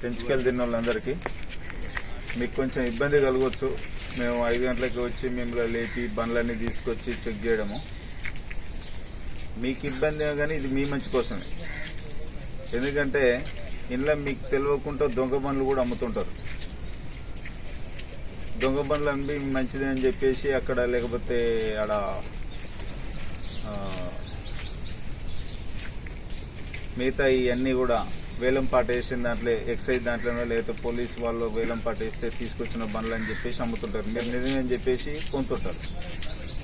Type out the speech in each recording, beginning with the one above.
పెంచుకెళ్ళి తిన్న వాళ్ళందరికీ మీకు కొంచెం ఇబ్బంది కలగవచ్చు. మేము ఐదు గంటలకి వచ్చి మిమ్మల్ని లేపి బండ్లన్నీ తీసుకొచ్చి చెక్ చేయడము. మీకు ఇబ్బంది కానీ ఇది మీ మంచి కోసమే. ఎందుకంటే ఇంట్లో మీకు తెలియకుండా దొంగ బండ్లు కూడా అమ్ముతుంటారు. దొంగ బండ్లు అమ్మి మంచిది అని చెప్పేసి అక్కడ లేకపోతే ఆడ మిగతా ఇవన్నీ కూడా వేలం పాట వేసిన దాంట్లో ఎక్సైజ్ దాంట్లోనో లేకపోతే పోలీస్ వాళ్ళు వేలం పాట వేస్తే తీసుకొచ్చిన బండ్లు అని చెప్పేసి అమ్ముతుంటారు. మీరు నిజమే అని చెప్పేసి కొంటుంటారు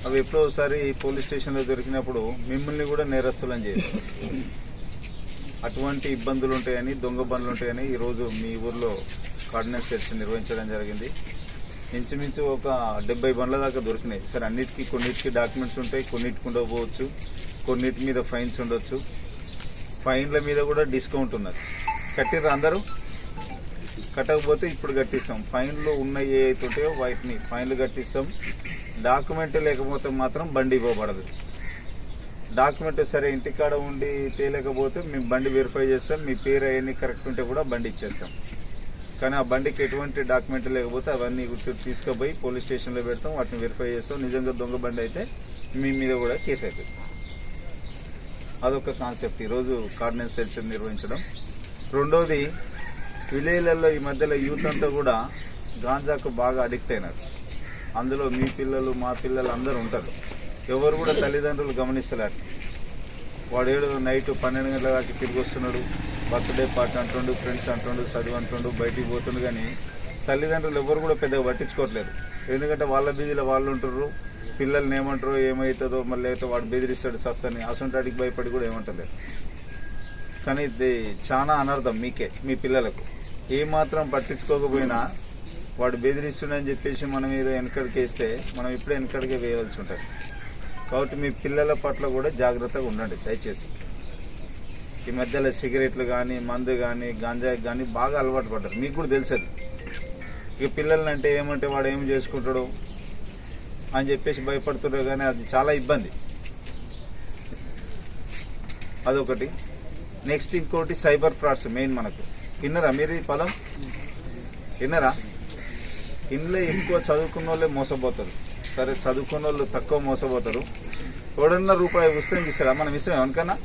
అవి ఎప్పుడో ఒకసారి పోలీస్ స్టేషన్లో దొరికినప్పుడు మిమ్మల్ని కూడా నేరస్తులని చేస్తారు అటువంటి ఇబ్బందులు ఉంటాయని దొంగ బండ్లు ఉంటాయని ఈరోజు మీ ఊర్లో కార్డినెన్స్ చర్చ నిర్వహించడం జరిగింది. ఇంచుమించు ఒక డెబ్బై బండ్ల దాకా దొరికినాయి. సరే అన్నిటికీ కొన్నిటికి డాక్యుమెంట్స్ ఉంటాయి కొన్నిటికి ఉండకపోవచ్చు కొన్నిటి మీద ఫైన్స్ ఉండొచ్చు. ఫైన్ల మీద కూడా డిస్కౌంట్ ఉన్నది. కట్టిర్రు అందరూ? కట్టకపోతే ఇప్పుడు కట్టిస్తాం. ఫైన్లు ఉన్నాయి ఏ అయితే ఉంటాయో వాటిని ఫైన్లు కట్టిస్తాం. డాక్యుమెంట్ లేకపోతే మాత్రం బండి ఇవ్వబడదు. డాక్యుమెంట్ సరే ఇంటికాడ ఉండి తేలేకపోతే మేము బండి వెరిఫై చేస్తాం. మీ పేరు అవన్నీ కరెక్ట్ ఉంటే కూడా బండి ఇచ్చేస్తాం. కానీ ఆ బండికి ఎటువంటి డాక్యుమెంట్ లేకపోతే అవన్నీ గుర్తు తీసుకుపోయి పోలీస్ స్టేషన్లో పెడతాం. వాటిని వెరిఫై చేస్తాం. నిజంగా దొంగ బండి అయితే మీ మీద కూడా కేసు అవుతుంది అదొక కాన్సెప్ట్ ఈరోజు కార్డినెన్స్ సెల్షన్ నిర్వహించడం. రెండోది విలేజ్లలో ఈ మధ్యలో యూత్ అంతా కూడా గాంజాకు బాగా అడిక్ట్ అయినారు. అందులో మీ పిల్లలు మా పిల్లలు అందరూ ఉంటారు. ఎవరు కూడా తల్లిదండ్రులు గమనిస్తలేరు. వాడు ఏడు నైట్ పన్నెండు గంటల దాకా తిరిగి వస్తున్నాడు. బర్త్డే పార్టీ అంటుండు ఫ్రెండ్స్ అంటుండు చదువు అంటుండు బయటికి పోతుండు కానీ తల్లిదండ్రులు ఎవరు కూడా పెద్దగా పట్టించుకోవట్లేదు. ఎందుకంటే వాళ్ళ బిజీలో వాళ్ళు ఉంటారు పిల్లల్ని ఏమంటారో ఏమవుతుందో మళ్ళీ అయితే వాడు బెదిరిస్తాడు సస్తని. అసంటాడికి భయపడి కూడా ఏమంటలేదు. కానీ ఇది చాలా అనర్థం మీకే మీ పిల్లలకు. ఏమాత్రం పట్టించుకోకపోయినా వాడు బెదిరిస్తుండని చెప్పేసి మనం ఏదో వెనకడికి వేస్తే మనం ఇప్పుడే వెనకడికే వేయవలసి ఉంటుంది. కాబట్టి మీ పిల్లల పట్ల కూడా జాగ్రత్తగా ఉండండి దయచేసి. ఈ మధ్యలో సిగరెట్లు కానీ మందు కానీ గాంజాకి కానీ బాగా అలవాటు పడ్డారు. మీకు కూడా తెలుసది. ఇక పిల్లల్ని అంటే ఏమంటే వాడు ఏం చేసుకుంటాడు? అని చెప్పేసి భయపడుతున్నారు కానీ అది చాలా ఇబ్బంది. అదొకటి. నెక్స్ట్ ఇంకోటి సైబర్ ఫ్రాడ్స్ మెయిన్ మనకు. విన్నరా మీరు ఈ పదం విన్నరా ఇందులో ఎక్కువ చదువుకున్న వాళ్ళే మోసపోతారు. సరే చదువుకున్న వాళ్ళు తక్కువ మోసపోతారు. ఎవడన్నా రూపాయి వస్తే ఇస్తారా మనం ఇస్తాం ఎవరికన్నా?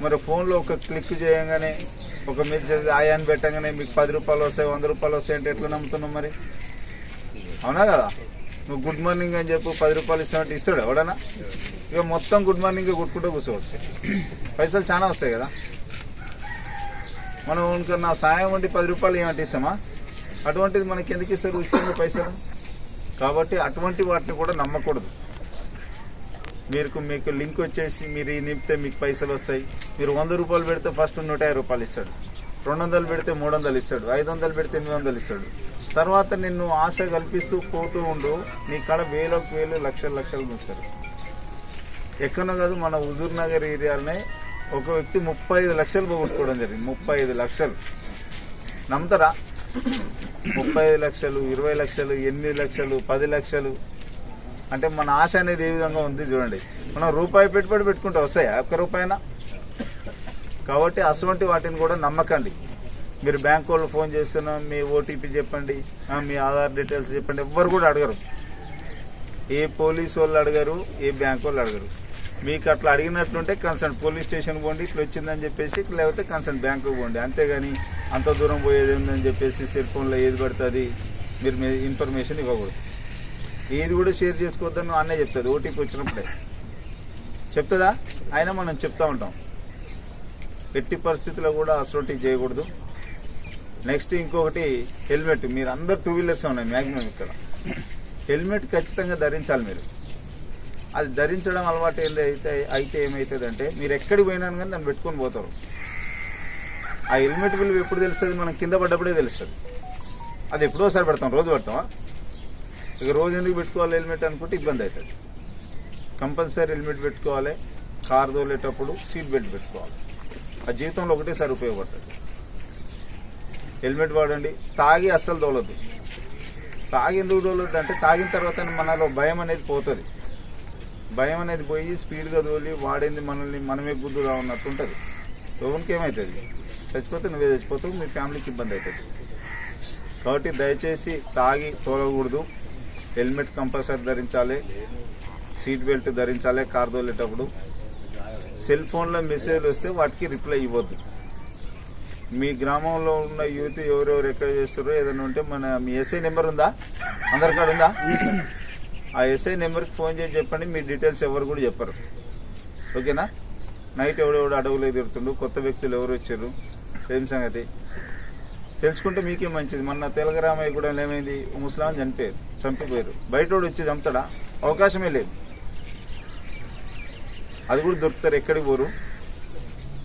మరి ఫోన్లో ఒక క్లిక్ చేయగానే ఒక మెసేజ్ ఆయాన్ని పెట్టగానే మీకు పది రూపాయలు వస్తాయి వంద రూపాయలు వస్తాయి అంటే ఎట్లా నమ్ముతున్నాం మరి? అవునా కదా? నువ్వు గుడ్ మార్నింగ్ అని చెప్పు పది రూపాయలు ఇస్తామంటే ఇస్తాడు ఎవడన్నా? ఇక మొత్తం గుడ్ మార్నింగ్ కొట్టుకుంటూ కూర్చోవచ్చు. పైసలు చాలా వస్తాయి కదా? మనం ఇంకా నా సాయం వంటి పది రూపాయలు ఏమంటే ఇస్తామా? అటువంటిది మనకి ఎందుకు ఇస్తారు ఉచితంగా పైసలు? కాబట్టి అటువంటి వాటిని కూడా నమ్మకూడదు. మీకు మీకు లింక్ వచ్చేసి మీరు నింపితే మీకు పైసలు వస్తాయి. మీరు వంద రూపాయలు పెడితే ఫస్ట్ నూట రూపాయలు ఇస్తాడు. రెండు వందలు పెడితే మూడు వందలు ఇస్తాడు. ఐదు వందలు పెడితే ఎనిమిది వందలు ఇస్తాడు. తర్వాత నిన్ను ఆశ కల్పిస్తూ పోతూ ఉండు. నీ కాడ వేలకు వేలు లక్షలు లక్షలు ఇస్తారు ఎక్కడో కాదు మన హుజూర్ నగర్ ఏరియాలోనే ఒక వ్యక్తి ముప్పై ఐదు లక్షలు పోగొట్టుకోవడం జరిగింది. ముప్పై ఐదు లక్షలు. నమ్ముతారా? ముప్పై ఐదు లక్షలు ఇరవై లక్షలు ఎనిమిది లక్షలు పది లక్షలు. అంటే మన ఆశ అనేది ఏ విధంగా ఉంది చూడండి. మనం రూపాయి పెట్టుబడి పెట్టుకుంటే వస్తాయా? ఒక్క రూపాయినా? కాబట్టి అటువంటి వాటిని కూడా నమ్మకండి. మీరు బ్యాంక్ వాళ్ళు ఫోన్ చేస్తున్నా మీ ఓటీపీ చెప్పండి మీ ఆధార్ డీటెయిల్స్ చెప్పండి ఎవ్వరు కూడా అడగరు. ఏ పోలీస్ వాళ్ళు అడగరు ఏ బ్యాంక్ వాళ్ళు అడగరు. మీకు అట్లా అడిగినట్లుంటే కన్సర్న్ పోలీస్ స్టేషన్ పోండి ఇట్లా వచ్చిందని చెప్పేసి లేకపోతే కన్సర్న్ బ్యాంకు పోండి. అంతేగాని అంత దూరం పోయేది ఉందని చెప్పేసి సెల్ ఫోన్లో ఏది పడుతుంది మీరు మీ ఇన్ఫర్మేషన్ ఇవ్వకూడదు. ఏది కూడా షేర్ చేసుకోవద్దని అన్నే చెప్తుంది ఓటీపీ వచ్చినప్పుడే. చెప్తుందా? అయినా మనం చెప్తూ ఉంటాం. ఎట్టి పరిస్థితుల్లో కూడా అసలు చేయకూడదు. నెక్స్ట్ ఇంకొకటి హెల్మెట్. మీరు అందరు టూ వీలర్స్ ఉన్నాయి మ్యాక్సిమం ఇక్కడ. హెల్మెట్ ఖచ్చితంగా ధరించాలి మీరు. అది ధరించడం అలవాటు ఏంది అయితే అయితే ఏమవుతుందంటే మీరు ఎక్కడికి పోయినా కానీ దాన్ని పెట్టుకొని పోతారు. ఆ హెల్మెట్ విలువ ఎప్పుడు తెలుస్తుంది? మనం కింద పడ్డప్పుడే తెలుస్తుంది. అది ఎప్పుడోసారి పెడతాం రోజు పెడతామా? ఇక రోజు ఎందుకు పెట్టుకోవాలి హెల్మెట్ అనుకుంటే ఇబ్బంది అవుతుంది. కంపల్సరీ హెల్మెట్ పెట్టుకోవాలి. కార్ తోలేటప్పుడు సీట్ బెల్ట్ పెట్టుకోవాలి. ఆ జీవితంలో ఒకటేసారి ఉపయోగపడుతుంది. హెల్మెట్ వాడండి. తాగి అస్సలు తోలొద్దు. తాగి ఎందుకు తోలొద్దు అంటే తాగిన తర్వాత మనలో భయం అనేది పోతుంది. భయం అనేది పోయి స్పీడ్గా తోలి వాడింది మనల్ని మనమే గుద్దుగా ఉన్నట్టు ఉంటుంది. ఎవరికి ఏమవుతుంది చచ్చిపోతే నువ్వే చచ్చిపోతావు మీ ఫ్యామిలీకి ఇబ్బంది అవుతుంది కాబట్టి దయచేసి తాగి తోలకూడదు. హెల్మెట్ కంపల్సరీ ధరించాలి. సీట్ బెల్ట్ ధరించాలి కార్ తోలేటప్పుడు. సెల్ ఫోన్లో మెసేజ్లు వస్తే వాటికి రిప్లై ఇవ్వద్దు. మీ గ్రామంలో ఉన్న యూత్ ఎవరెవరు ఎక్కడ చేస్తారో ఏదైనా ఉంటే మన మీ ఎస్ఐ నెంబర్ ఉందా? అందరికాడ ఉందా? ఆ ఎస్ఐ నెంబర్కి ఫోన్ చేసి చెప్పండి మీ డీటెయిల్స్ ఎవరు కూడా చెప్పరు. ఓకేనా? నైట్ ఎవడెవడు అడవులో తిరుగుతుండు కొత్త వ్యక్తులు ఎవరు వచ్చారు ఏం సంగతి? తెలుసుకుంటే మీకే మంచిది. మొన్న తెలగరామయ్య కూడా ఏమైంది? ముస్లాం చనిపోయారు చంపిపోయారు. బయట వాడు వచ్చి చంపుతాడా? అవకాశమే లేదు. అది కూడా దొరుకుతారు ఎక్కడికి పోరు.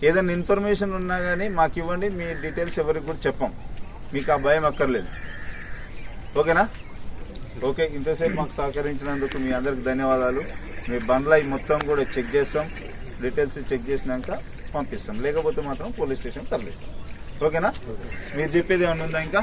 ఏదైనా ఇన్ఫర్మేషన్ ఉన్నా కానీ మాకు ఇవ్వండి మీ డీటెయిల్స్ ఎవరికి కూడా చెప్పం. మీకు ఆ భయం అక్కర్లేదు. ఓకేనా? ఓకే ఇంతసేపు మాకు సహకరించినందుకు మీ అందరికి ధన్యవాదాలు. మీ బండ్ల మొత్తం కూడా చెక్ చేస్తాం. డీటెయిల్స్ చెక్ చేసినాక పంపిస్తాం. లేకపోతే మాత్రం పోలీస్ స్టేషన్ తరలిస్తాం. ఓకేనా? మీరు చెప్పేది ఏమైనా ఉందా ఇంకా?